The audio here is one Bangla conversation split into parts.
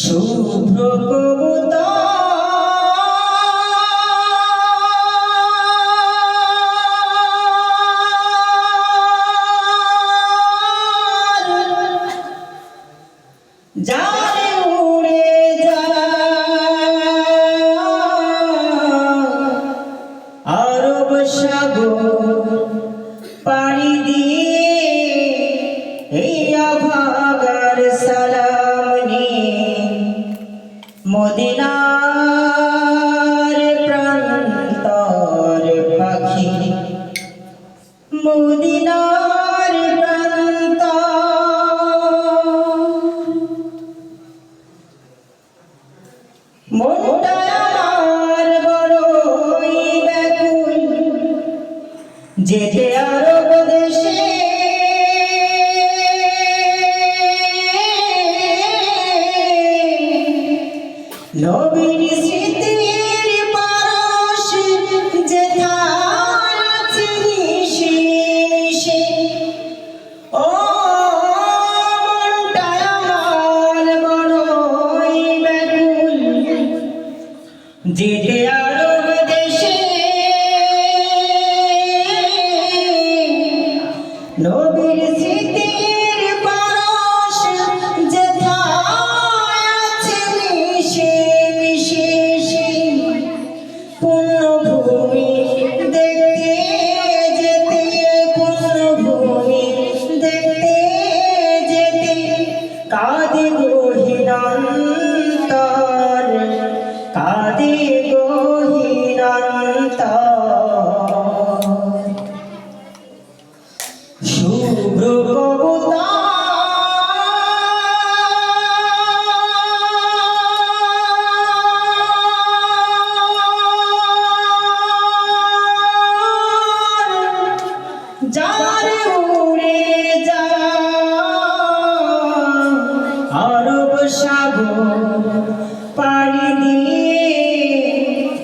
শুভ্র কবতা। জানে আরব পাড়ি দিয়ে এই আভাগার সালা মদিনার প্রান্তর পাখি। মদিনার প্রান্ত মনটা আমার বড়ই ব্যাকুল। যেতে আরব দেশে নবী No.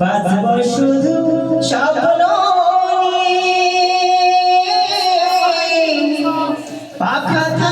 বাঁচব শুধু স্বপ্ন পাখা